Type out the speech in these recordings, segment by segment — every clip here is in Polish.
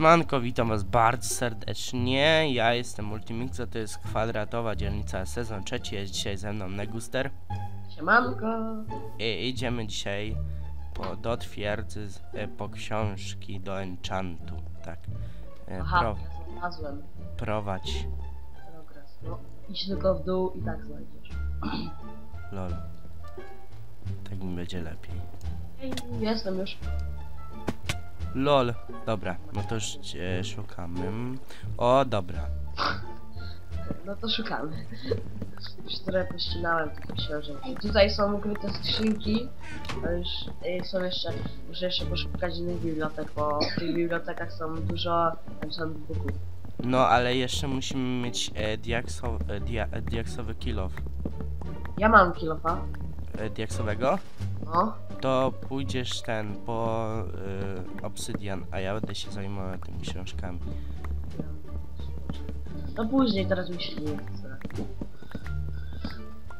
Siemanko, witam was bardzo serdecznie. Ja jestem Multimixa, to jest kwadratowa dzielnica, sezon trzeci. Jest dzisiaj ze mną Neguster. Siemanko. I idziemy dzisiaj po, do twierdzy z, e, po książki do enchantu. Tak. E, Aha, pro, ja znalazłem prowadź. progres. No, idź tylko w dół i tak znajdziesz. Lol. Tak mi będzie lepiej. Ej, jestem już. Lol. Dobra, no to już e, szukamy. O, dobra. No to szukamy. Już trochę pościnałem tylko książek. I tutaj są ukryte skrzynki. A już y, są jeszcze, muszę jeszcze poszukać innych bibliotek, bo w tych bibliotekach są dużo enchantbooków. No, ale jeszcze musimy mieć e, diakso, e, dia, e, diaksowy kill off. Ja mam kilofa. E, diaksowego? No. to pójdziesz ten po y, obsydian, a ja będę się zajmował tymi książkami. No później, teraz mi się nie chce.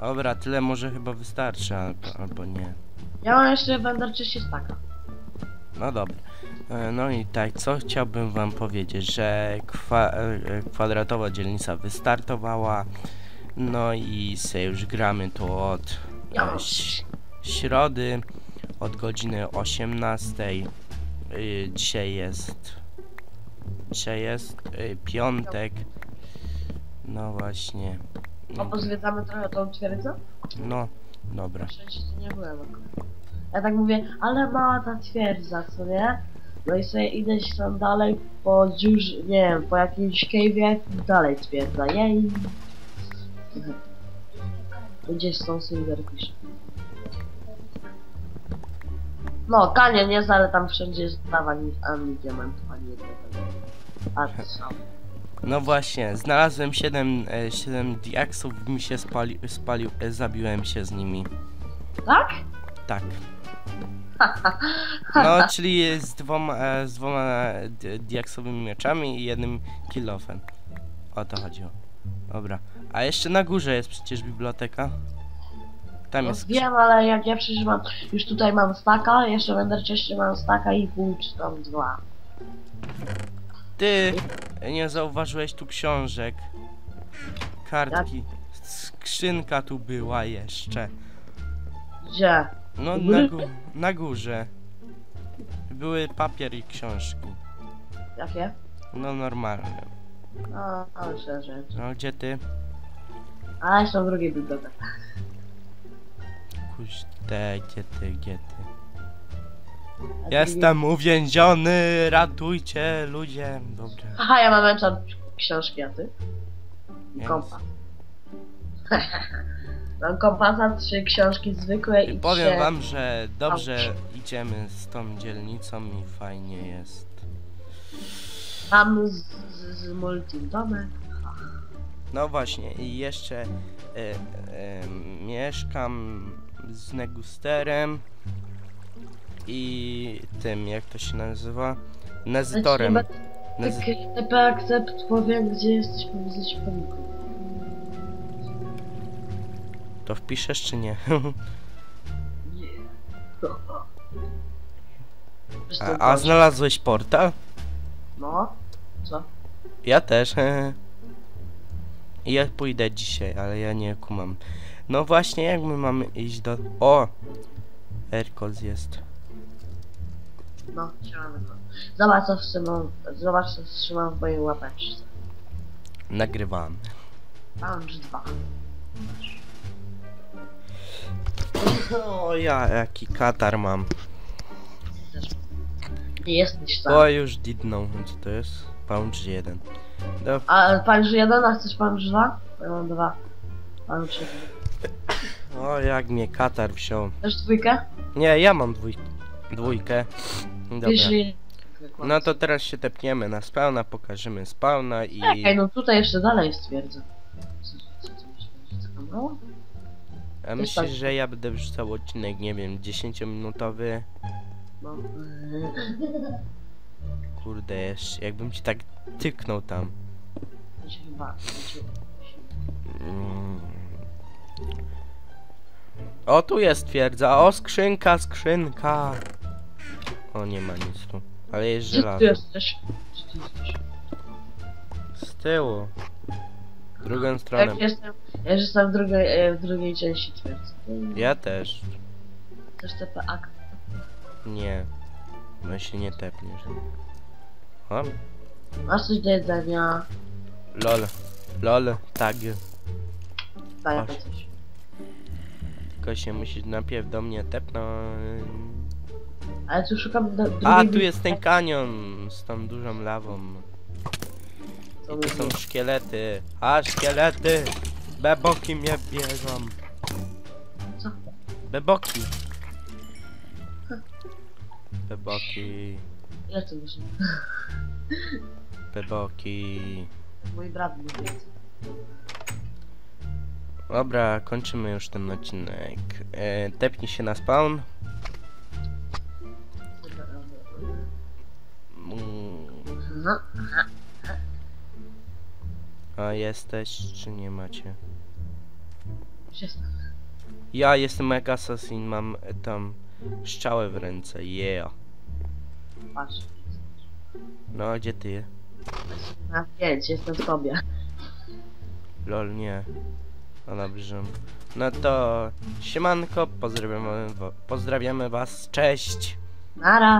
Dobra, tyle może chyba wystarczy, albo, albo nie. Ja mam jeszcze Wender 30 staka. No dobra. E, No i tak, co chciałbym wam powiedzieć, że kwa, e, kwadratowa dzielnica wystartowała. No i se już gramy tu od Ja mam. Środy od godziny 18. Y, Dzisiaj jest. Dzisiaj jest y, piątek. No właśnie. A pozwiedzamy trochę tą twierdzę? No, dobra. Szczęście nie byłem. Ja tak mówię, ale mała ta twierdza, co nie? No i sobie idę gdzieś tam dalej po dziurz, nie wiem, po jakimś cave'ie dalej twierdza, jej. Gdzieś są Silver No, kanie nie jest, ale tam wszędzie jest dawa ani, diamentów, ani jednego. A? No właśnie, znalazłem 7, e, 7 diaksów, mi się spali, spalił, e, zabiłem się z nimi. Tak? Tak. No, czyli z dwoma, e, z dwoma e, di- diaksowymi mieczami i jednym kilofem. O to chodziło. Dobra. A jeszcze na górze jest przecież biblioteka. Tam No jest. wiem, ale jak ja przecież mam, już tutaj mam staka, jeszcze będę wcześniej mam staka i pół, czy tam dwa. Ty nie zauważyłeś tu książek. Kartki. Skrzynka tu była jeszcze. Gdzie? No na, gó- na górze. Były papier i książki. Jakie? No normalnie. A, ale szczerze. No gdzie ty? A, jeszcze w drugiej bibliotece. Kuźte, gdzie ty, gdzie ty? Jestem uwięziony, ratujcie ludzie. Dobra. Aha, ja mam enchant książki, a ty? I Więc- kompas. mam kompasa, trzy książki zwykłe i Powiem trzy... wam, że dobrze idziemy z tą dzielnicą i fajnie jest. Mam z, z, z multim domek. No właśnie, i jeszcze e, e, mieszkam z Negusterem i tym, jak to się nazywa? Nezytorem. Tak, Nezy TP akcept powiem, gdzie jesteś po wizycie komiku. to wpiszesz czy nie? Nie. A, a znalazłeś portal? No, co? Ja też. Ja pójdę dzisiaj, ale ja nie kumam. No właśnie, jak my mamy iść do... O! Erkos jest. No, siadamy go. Zobacz co wstrzymam, zobacz co wstrzymam w mojej łapeczce. Nagrywamy. Mam już dwa. O ja, jaki katar mam. Nie jesteś sam. O, już didnął. Co to jest? Pound 1. Do... A pan już jeden, a chcesz pan już dwa? Ja mam dwa. Mam trzy. O, jak mnie katar wziął. Też dwójkę? Nie, ja mam dwój... dwójkę. Dobra. No to teraz się tepniemy na spawna, pokażemy spawna i... Ej, no tutaj jeszcze dalej stwierdzę. Co, co, co myślisz, co tam mało? A myślisz, że ja będę wrzucał odcinek, nie wiem, 10-minutowy? No. Kurde, jeszcze, jakbym ci tak tyknął tam. Chyba... Mm. O, tu jest twierdza. O, skrzynka, skrzynka. O, nie ma nic tu. Ale jest Gdzie ty żelazo. jesteś? Gdzie ty jesteś? Z tyłu. Drugą stronę. Jak jestem, ja już jestem w drugiej, e, w drugiej części twierdzy. Ja też. Też TP akt. Nie. No się nie tepniesz. O, Masz coś do jedzenia? lol. Lol, tak. Daj Masz. coś. Tylko się musisz najpierw do mnie tepnąć. Ale tu szukam do, A, tu jest ten kanion z tą dużą lawą. I tu są szkielety. A, szkielety! Beboki mnie bierzą. Co? Beboki. Beboki. Ile to myślę? Beboki. Mój brat mi wie. Dobra, kończymy już ten odcinek. E, tepnij się na spawn. A jesteś, czy nie macie? Ja jestem jak assassin, mam tam szczałę w ręce, yeah. Patrz. No, gdzie ty? Na pięć, jestem w tobie. Lol, nie. Dobrze. No to siemanko, pozdrawiamy, pozdrawiamy was, cześć! Nara!